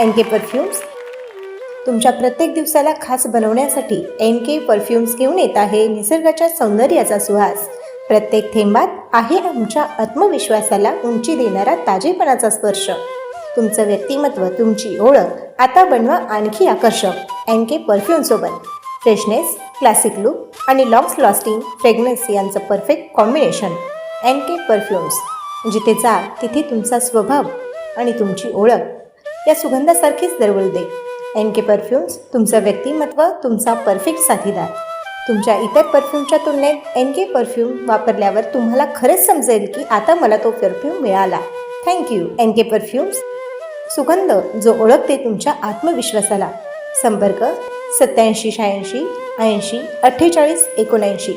N K perfumes? तुमच्या प्रत्येक दिवसाला खास बनवण्यासाठी एन के परफ्युम्स घेऊन येत आहे निसर्गाच्या सौंदर्याचा सुहास. प्रत्येक थेंबात आहे आमच्या आत्मविश्वासाला उंची देणारा ताजेपणाचा स्पर्श. तुमचं व्यक्तिमत्व तुमची ओळख आता बनवा आणखी आकर्षक. एन के परफ्यूमसोबत फ्रेशनेस क्लासिक लुक आणि लॉंग्स लॉस्टिंग फ्रेग्रन्स यांचं perfect combination N K perfumes जिथे जा तिथे तुमचा स्वभाव आणि तुमची ओळख या सुगंधासारखीच दरवळू दे. एन के परफ्युम्स तुमचं व्यक्तिमत्व तुमचा परफेक्ट साथीदार. तुमच्या इतर परफ्यूमच्या तुलनेत एन के परफ्यूम वापरल्यावर तुम्हाला खरंच समजेल की आता मला तो परफ्यूम मिळाला. Thank you N K perfumes. सुगंध जो ओळखते तुमच्या आत्मविश्वासाला. संपर्क सत्याऐंशी शहाऐंशी ऐंशी अठ्ठेचाळीस एकोणऐंशी.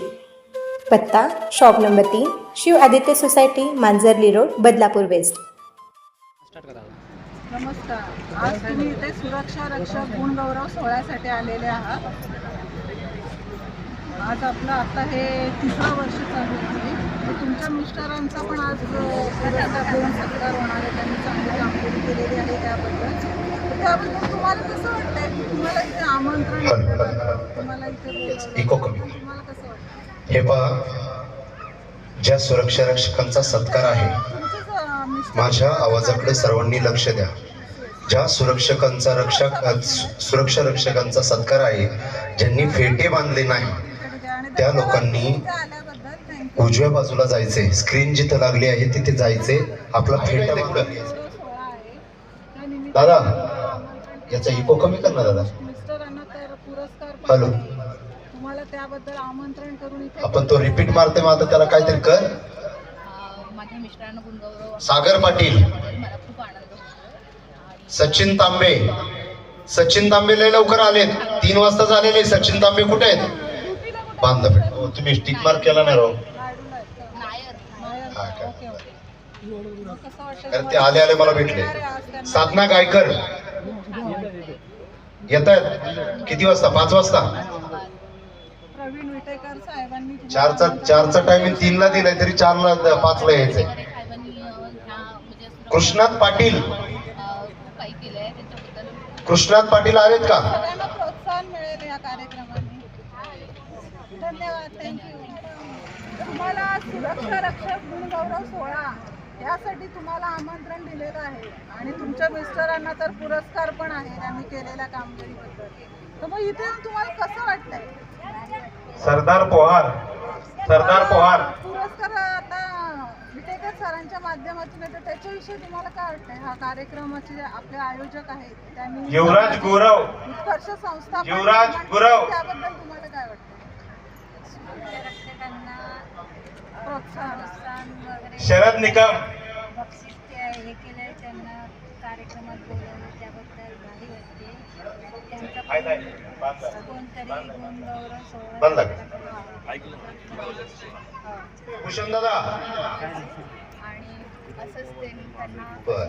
पत्ता शॉप नंबर तीन Shiv Aditya society Manjarli road Badlapur west. Start करा. नमस्कार. आज तुम्ही इथे सुरक्षा रक्षक गुणगौरव सोहळ्यासाठी आलेले आहात. आज आपलं आता हे तिसरं वर्ष चालू आहे तुमच्या मिस्टरांचा पण आज देऊन सत्कार होणार आहे. त्यांनी चांगली कामगिरी केलेली आहे त्याबद्दल. त्याबद्दल तुम्हाला कसं वाटतंय? तुम्हाला इथे आमंत्रण तुम्हाला इथे. तुम्हाला कसं वाटतं हे पहा ज्या सुरक्षा रक्षकांचा सत्कार आहे माझ्या आवाजाकडे सर्वांनी लक्ष द्या. ज्या सुरक्षकांचा रक्षक सुरक्षा रक्षकांचा सत्कार आहे ज्यांनी फेटे बांधले नाही त्या लोकांनी उजव्या बाजूला जायचे. स्क्रीन जिथं लागली आहे तिथे जायचे. आपला फेटा दादा याचा इको कमी कर ना दादा. हॅलो. आहे. तुम्हाला त्याबद्दल आमंत्रण करून इथे आपण तो रिपीट मारते मग आता त्याला काहीतरी कर अ, माझ्या मिस्टरांना गुणगौरव सागर पाटील. सचिन तांबे. सचिन तांबे लय लवकर आलेत. तीन वाजता झालेले. सचिन तांबे कुठे आहेत? भेट हो, तुम्ही स्टिक मार्क केला नाही राव. कारण ते? आले आले मला भेटले? साधना गायकर. येत आहेत? किती वाजता? पाच वाजता? चारचा चारचा टायमिंग तीनला दिलाय तरी चारला पाचला यायचंय. वगैरे साहेबांनी अ, ह्या म्हणजे सुरक्षा- कृष्णात पाटील. कृष्णात पाटील आलेत का? प्रोत्साहन मिळेल या कार्यक्रमाने. धन्यवाद थँक्यू तुम्हाला सुरक्षा रक्षक गुणगौरव सोहळा. यासाठी तुम्हाला आमंत्रण दिलेलं आहे. आणि तुमच्या मिस्टरांना तर पुरस्कार पण आहे त्यांनी केलेल्या कामगिरीबद्दल. तर मग इथे तुम्हाला कसं वाटतंय? सरदार पोहार सरदार पोहार सरांच्या माध्यमातून येतो त्याच्याविषयी तुम्हाला काय वाटतंय? हा कार्यक्रमाचे जे आपले आयोजक आहेत त्यांनी युवराज गुरव. उत्कर्ष संस्था युवराज गुरव. त्याबद्दल तुम्हाला काय वाटतं रक्षकांना प्रोत्साहन प्रोत्साहन वगैरे. शरद निकम. बक्षीस ते हे केलंय त्यांना कार्यक्रमात बोलवलं त्याबद्दल भारी वाटते. त्यांचा हाय, हाय. पण बांधला. कोणतरी गुणगौरव सोहळा बांधला का? भूषण दादा. असंच त्यांना बर.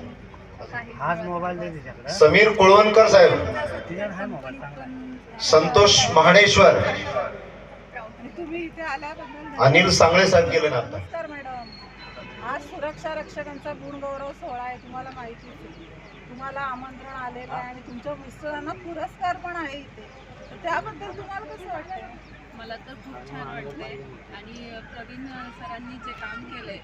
काही हाच मोबाईल दे तिच्याकडे. समीर कुळवणकर साहेब. तिच्याकडे आहे मोबाईल चांगला संतोष महाडेश्वर. तुम्ही इथे आल्याबद्दल अनिल सांगळे साहेब गेले ना आता. नमस्कार मॅडम. आज सुरक्षा रक्षकांचा गुणगौरव सोहळा आहे तुम्हाला माहितीच आहे. तुम्हाला आमंत्रण आलेलं आहे आणि तुमच्या मिस्टरांना पुरस्कार पण आहे इथे. तर त्याबद्दल तुम्हाला कसं वाटतं मला तर खूप छान वाटतंय आणि प्रवीण सरांनी जे काम केलंय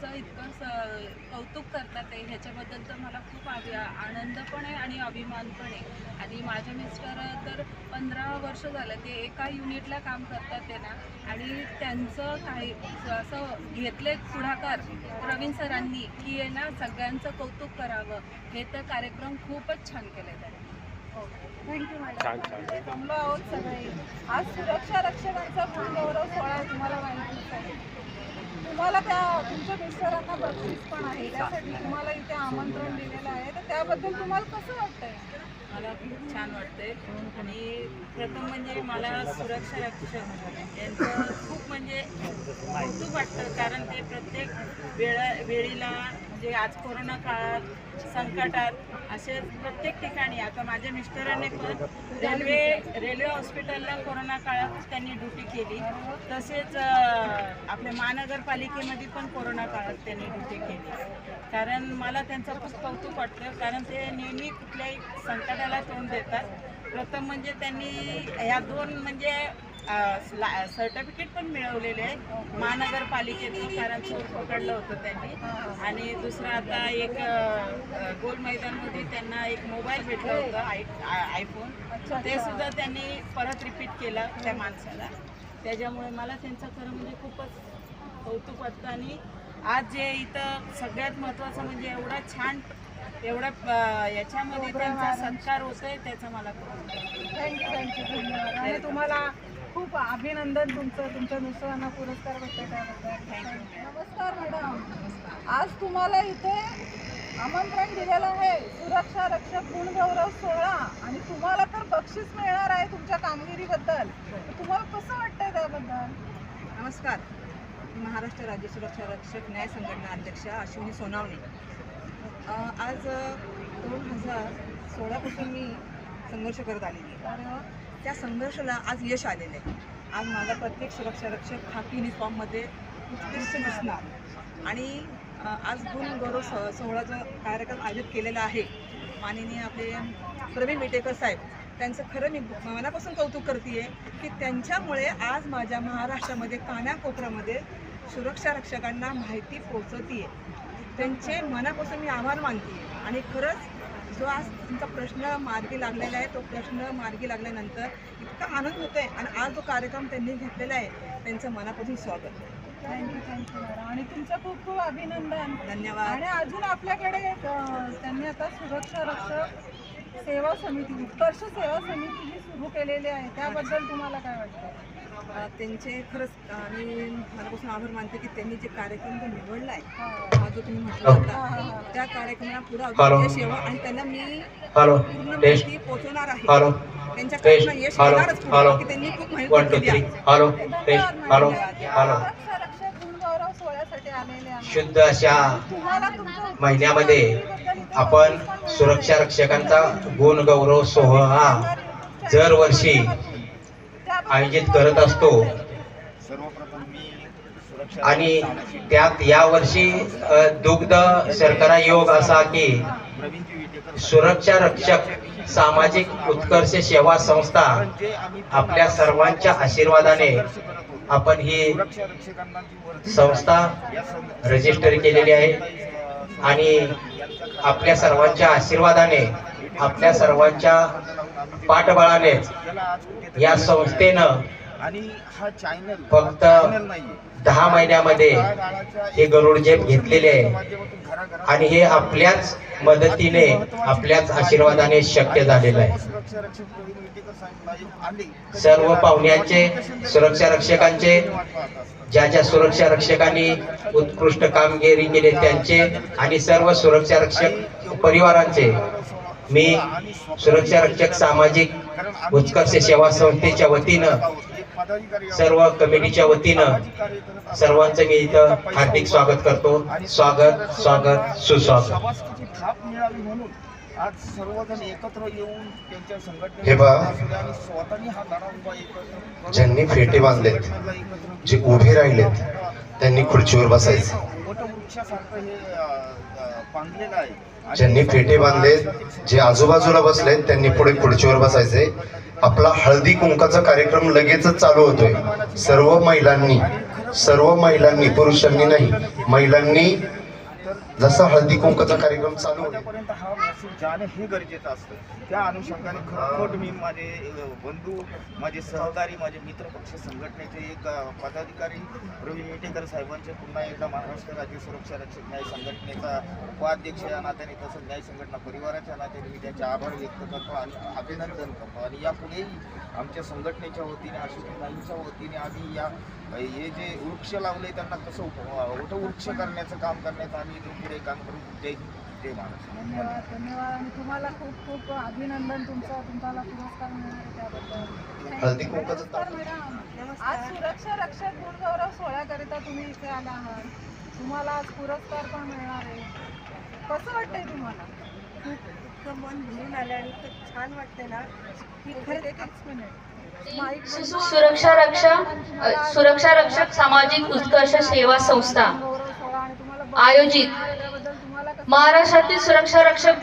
सगळ्यांचं इतकं स कौतुक करतात आहे ह्याच्याबद्दल तर मला खूप आvi- आनंद पण आहे आणि अभिमान पण आहे. आणि माझे मिस्टर तर पंधरा वर्ष झालं ते एका युनिटला काम करतात ते ना. आणि त्यांचं काही असं घेतले पुढाकार प्रवीण सरांनी की आहे ना सगळ्यांचं कौतुक करावं. हे तर कार्यक्रम खूपच छान केलं त्यांनी. थँक्यू मॅडम जमलो आहोत सगळे. आज सुरक्षा रक्षकांचा गुणगौरव सोहळा तुम्हाला माहितीच आहे. तुम्हाला त्या तुमच्या मिस्टरांना बक्षीस पण आहे. त्यासाठी तुम्हाला इथे आमंत्रण दिलेलं आहे. तर त्याबद्दल तुम्हाला कसं वाटतंय? मला खूप छान वाटतंय. आणि प्रथम म्हणजे मला सुरक्षा रक्षक यांचं खूप म्हणजे कौतुक वाटतं. कारण ते प्रत्येक वेळा वेळीला जे आज कोरोना काळात संकटात असे प्रत्येक ठिकाणी आता माझ्या मिस्टरांनी पण रेल्वे रेल्वे हॉस्पिटलला कोरोना काळात त्यांनी ड्युटी केली. तसेच आपल्या महानगरपालिकेमध्ये पण कोरोना काळात त्यांनी ड्युटी केली. कारण मला त्यांचं खूप कौतुक वाटतं कारण ते नेहमी कुठल्याही संकटाला तोंड देतात. प्रथम म्हणजे त्यांनी ह्या दोन म्हणजे सर्टिफिकेट पण मिळवलेले आहे महानगरपालिकेतून कारण चोर पकडलं होतं त्यांनी. आणि दुसरं आता एक गोल मैदानमध्ये त्यांना एक मोबाईल भेटलं होतं आय आय- आयफोन. ते सुद्धा त्यांनी परत रिपीट केलं त्या माणसाला. त्याच्यामुळे मला त्यांचं खरं म्हणजे खूपच कौतुक वाटतं. आणि आज जे इथं सगळ्यात महत्त्वाचं म्हणजे एवढा छान एवढा याच्यामध्ये त्यांचा सत्कार होतोय त्याचं मला थँक्यू थँक्यू धन्यवाद. आणि तुम्हाला खूप अभिनंदन तुमचं तुमच्या मिस्टरांना पुरस्कार भेटतो त्याबद्दल. नमस्कार मॅडम आज तुम्हाला इथे आमंत्रण दिलेलं आहे. सुरक्षा रक्षक गुणगौरव सोहळा. आणि तुम्हाला तर बक्षीस मिळणार आहे तुमच्या कामगिरीबद्दल. तुम्हाला कसं वाटतंय त्याबद्दल? नमस्कार. महाराष्ट्र राज्य सुरक्षा रक्षक न्याय संघटना अध्यक्ष अश्विनी सोनावणे. आज दोन हजार सोळापासून मी संघर्ष करत आलेली आहे. त्या संघर्षाला आज यश आलेलं आहे. आज माझा प्रत्येक सुरक्षा रक्षक खाकी युनिफॉर्ममध्ये उत्कृष्ट दिसणार. आणि आज गुण गौरव स सोहळाचा कार्यक्रम आयोजित केलेला आहे. माननीय आपले प्रवीण मिटेकर साहेब त्यांचं खरं मी मनापासून कौतुक करते की त्यांच्यामुळे आज माझ्या महाराष्ट्रामध्ये कानाकोपऱ्यामध्ये सुरक्षा रक्षकांना माहिती आहे त्यांचे मनापासून मी आभार मानते. आणि खरंच जो आज तुमचा प्रश्न मार्गी लागलेला आहे तो प्रश्न मार्गी लागल्यानंतर इतका आनंद होतोय आणि आज जो कार्यक्रम त्यांनी घेतलेला आहे त्यांचं मनापासून स्वागत. थँक्यू थँक्यू मॅडम आणि तुमचं खूप खूप अभिनंदन. धन्यवाद. आणि अजून आपल्याकडे त्यांनी आता सुरक्षा रक्षक सेवा समिती उत्कर्ष सेवा समिती जी सुरू केलेली आहे त्याबद्दल तुम्हाला काय वाटतं? त्यांचे खरंच मी मनापासून आभार मानते की त्यांनी जे कार्यक्रम जो निवडला आहे हा. हा जो तुम्ही म्हटला होता त्या कार्यक्रमाला पुढे. अजून यश यावं आणि त्यांना मी हॅलो. पूर्ण माहिती पोहोचवणार आहे. हॅलो. त्यांच्याकडनं यश. येणारच की त्यांनी खूप केली थ्री आहे. हॅलो. धन्यवाद टेस्ट हॅलो. मॅडम. हॅलो सुरक्षा रक्षक गुणगौरव सोहळ्यासाठी आलेले आहे शुद्ध अशा महिन्यामध्ये आपण सुरक्षा रक्षकांचा गुण गौरव सोहळा दरवर्षी आयोजित करत असतो. आणि त्यात यावर्षी दुग्ध शर्करा योग असा की सुरक्षा रक्षक सामाजिक उत्कर्ष सेवा संस्था आपल्या सर्वांच्या आशीर्वादाने आपण ही संस्था रजिस्टर केलेली आहे. आणि आपल्या सर्वांच्या आशीर्वादाने आपल्या सर्वांच्या पाठबळानेच कुठेतरी या संस्थेनं आणि हा चॅनल फक्त दहा महिन्यामध्ये हे गरुड जेप घेतलेले आहे. आणि हे आपल्याच मदतीने आपल्याच आशीर्वादाने शक्य झालेलं आहे. सर्व पाहुण्यांचे सुरक्षा रक्षकांचे ज्या ज्या सुरक्षा रक्षकांनी उत्कृष्ट कामगिरी केली त्यांचे आणि सर्व सुरक्षा रक्षक परिवारांचे मी सुरक्षा रक्षक सामाजिक उत्कर्ष सेवा संस्थेच्या वतीनं सर्व कमिटीच्या वतीनं सर्वांचं मी इथं हार्दिक स्वागत करतो. स्वागत स्वागत सुस्वागत. आज सर्वजण एकत्र येऊन त्यांच्या हे संघटने. आणि स्वतःनी हा लढा उभा एकत्र ज्यांनी फेटे बांधलेत, जे उभे राहिलेत त्यांनी खुर्चीवर बसायचं. वटवृक्षासारखं हे बांधलेलं आहे. ज्यांनी फेटे बांधलेत जे आजूबाजूला बसलेत त्यांनी पुढे खुर्चीवर बसायचे. आपला हळदी कुंकाचा कार्यक्रम लगेचच चालू होतोय. सर्व महिलांनी सर्व महिलांनी पुरुषांनी नाही महिलांनी जसा हळदी कुंकाचा कार्यक्रम चालू पर्यंत हा महसूल जाणं हे गरजेचं असतं. त्या अनुषंगाने खरोखर मी माझे बंधू माझे सहकारी माझे मित्र पक्ष संघटनेचे एक पदाधिकारी रवी मिटेकर साहेबांचे पुन्हा एकदा महाराष्ट्र राज्य सुरक्षा रक्षक न्याय संघटनेचा उपाध्यक्ष या नात्याने तसंच न्याय संघटना परिवाराच्या नात्याने मी त्याचे आभार व्यक्त करतो आणि अभिनंदन करतो. आणि यापुढेही आमच्या संघटनेच्या वतीने अशोकताईंच्या वतीने आम्ही या हे जे वृक्ष लावले त्यांना कसं उप- वृक्ष करण्याचं काम करण्याचं आम्ही पुढे काम करू जय जय महाराष्ट्र. धन्यवाद. धन्यवाद आणि तुम्हाला खूप खूप अभिनंदन तुमचं तुम्हाला पुरस्कार मिळणार आहे त्याबद्दल हळदी कुंकाचं नमस्कार मॅडम. आज सुरक्षा रक्षक गुणगौरव सोहळ्याकरिता तुम्ही इथे आला आहात. तुम्हाला आज पुरस्कार पण मिळणार आहे. कसं वाटतंय तुम्हाला? इतकं मन भरून आलं आणि इतकं छान वाटतंय ना. की खरंच एक एक मिनिट माईक सु- सुरक्षा रक्षक अ, सुरक्षा रक्षक सामाजिक उत्कर्ष सेवा संस्था गौरव सोहळा आणि तुम्हाला आयोजित महाराष्ट्रातील सुरक्षा रक्षक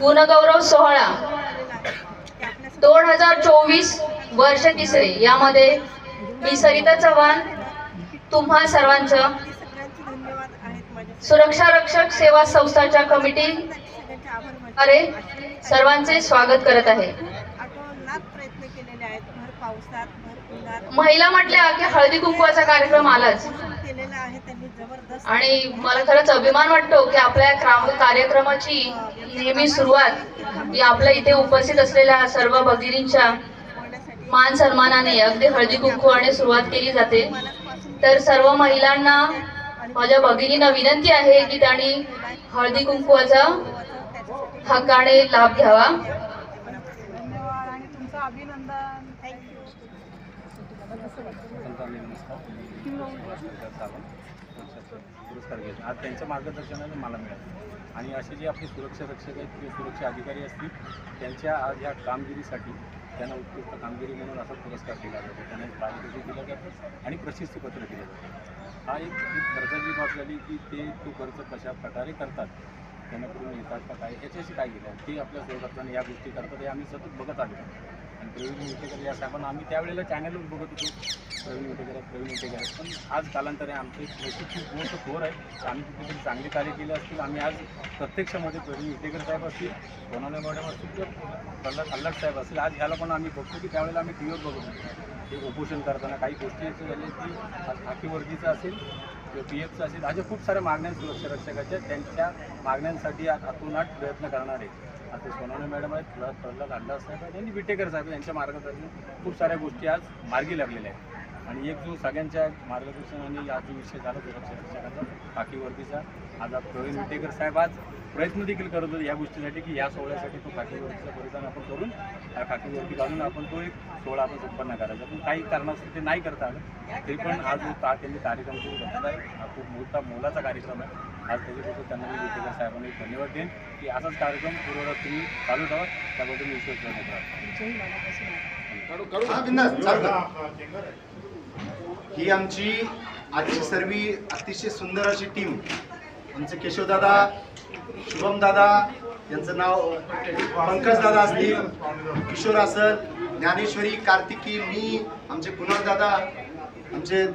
गुणगौरव सोहळा दोन हजार चोवीस वर्ष तिसरे. यामध्ये मी सरिता चव्हाण तुम्हा सर्वांचं सुरक्षा रक्षक सेवा संस्थाच्या कमिटी. द्वारे सर्वांचे स्वागत करत आहे. महिला म्हटल्या की हळदी कुंकवाचा कार्यक्रम आलाच. आणि मला खरंच अभिमान वाटतो की आपल्या कार्यक्रमाची नेहमी सुरुवात ही आपल्या इथे उपस्थित असलेल्या सर्व भगिनींच्या मान सन्मानाने अगदी हळदी कुंकवाने सुरुवात केली जाते. तर सर्व महिलांना माझ्या भगिनींना विनंती आहे की त्यांनी हळदी कुंकवाचा हक्काने लाभ घ्यावा धन्यवाद आणि तुमचं अभिनंदन थँक्यू संतांनी नमस्कार सावंत पुरस्कार घेतला आज त्यांच्या मार्गदर्शनाने मला मिळालं. आणि असे जे आपले सुरक्षा रक्षक आहेत किंवा सुरक्षा अधिकारी असतील त्यांच्या आज ह्या कामगिरीसाठी त्यांना उत्कृष्ट कामगिरी म्हणून असा पुरस्कार दिला जातो. त्यांना एक पारितोषिक दिलं जातं आणि प्रशस्तीपत्र दिलं जातं. हा एक खर्चाची बाब झाली की ते तो खर्च कशा प्रकारे करतात त्यांना करून येतात का काय याच्याशी काय केलं? ते आपल्या सहकर्त्यांनी या गोष्टी करतात हे आम्ही सतत बघत आलो आणि प्रवीण या साहेबांना आम्ही त्यावेळेला चॅनलवर बघत होतो. प्रवीण उटेकर प्रवीण उटेकर पण आज कालांतरे आमची खूप मोठं थोर आहे आम्ही कुठेतरी चांगले कार्य केले असतील. आम्ही आज प्रत्यक्षामध्ये प्रवीण उटेकर साहेब असतील सोनाले मॅडम असतील किंवा प्रल्हाद साहेब असतील. आज ह्याला पण आम्ही बघतो की त्यावेळेला आम्ही टी व्हीवर बघत होतो. ते उपोषण करताना काही गोष्टी असे झाले की आज हाकी वर्गीचं असेल किंवा पी एफचं असेल अशा खूप साऱ्या मागण्या सुरक्षा रक्षकाच्या. त्यांच्या मागण्यांसाठी आज प्रयत्न करणार आहे आता सोनाने मॅडम आहेत प्रल्हाद प्रल्हाद साहेब आहेत आणि विटेकर साहेब यांच्या मार्गदर्शन खूप साऱ्या गोष्टी आज मार्गी लागलेल्या आहेत. आणि एक जो सगळ्यांच्या मार्गदर्शनाने आज जो विषय झाला सुरक्षा रक्षकाचा खाकी वर्दीचा आज प्रवीण विटेकर साहेब आज प्रयत्न देखील करत होते या गोष्टीसाठी की या सोहळ्यासाठी तो खाकी वर्दीचा परिधान आपण करून या खाकी वर्दी घालून आपण तो एक सोहळा आपण संपन्न करायचा. पण काही कारणास्तव ते नाही करता आलं. तरी पण आज जो ता त्यांनी कार्यक्रम सुरू करत आहे हा खूप मोठा मोलाचा कार्यक्रम आहे. आज त्याच्याबद्दल त्यांना मी विटेकर साहेबांना एक धन्यवाद देईन की असाच कार्यक्रम पूर्ववत तुम्ही चालू ठेवा. त्याबद्दल मी विश्वास राहतो ही आमची आजची सर्व अतिशय सुंदर अशी टीम आमचे केशवदादा शुभमदादा यांचं नाव पंकजदादा असतील किशोर असल ज्ञानेश्वरी कार्तिकी मी आमचे दादा आमचे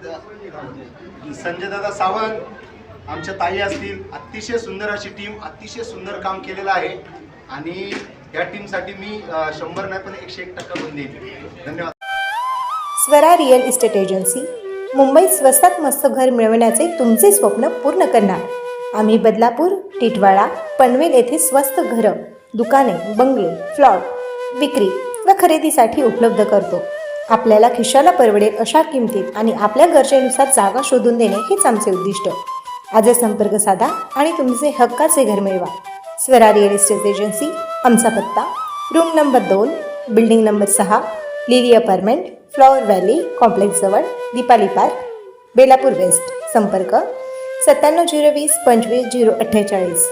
संजय दादा सावंत आमच्या ताई असतील. अतिशय सुंदर अशी टीम अतिशय सुंदर काम केलेलं आहे. आणि या टीमसाठी मी शंभर नाही पण एकशे एक टक्का गुण देईन. धन्यवाद. Swara real estate agency. मुंबईत स्वस्तात मस्त घर मिळवण्याचे तुमचे स्वप्न पूर्ण करणार. आम्ही बदलापूर टिटवाळा पनवेल येथे स्वस्त घरं दुकाने बंगले फ्लॉट विक्री व खरेदीसाठी उपलब्ध करतो. आपल्याला खिशाला परवडेल अशा किमतीत आणि आपल्या गरजेनुसार जागा शोधून देणे हेच आमचे उद्दिष्ट. आजच संपर्क साधा आणि तुमचे हक्काचे घर मिळवा. स्वरा रिअल इस्टेट एजन्सी आमचा पत्ता रूम नंबर दोन बिल्डिंग नंबर सहा लिली अपार्टमेंट फ्लॉवर व्हॅली कॉम्प्लेक्सजवळ दीपाली पार्क बेलापूर वेस्ट संपर्क सत्त्याण्णव झिरो वीस पंचवीस झिरो अठ्ठेचाळीस.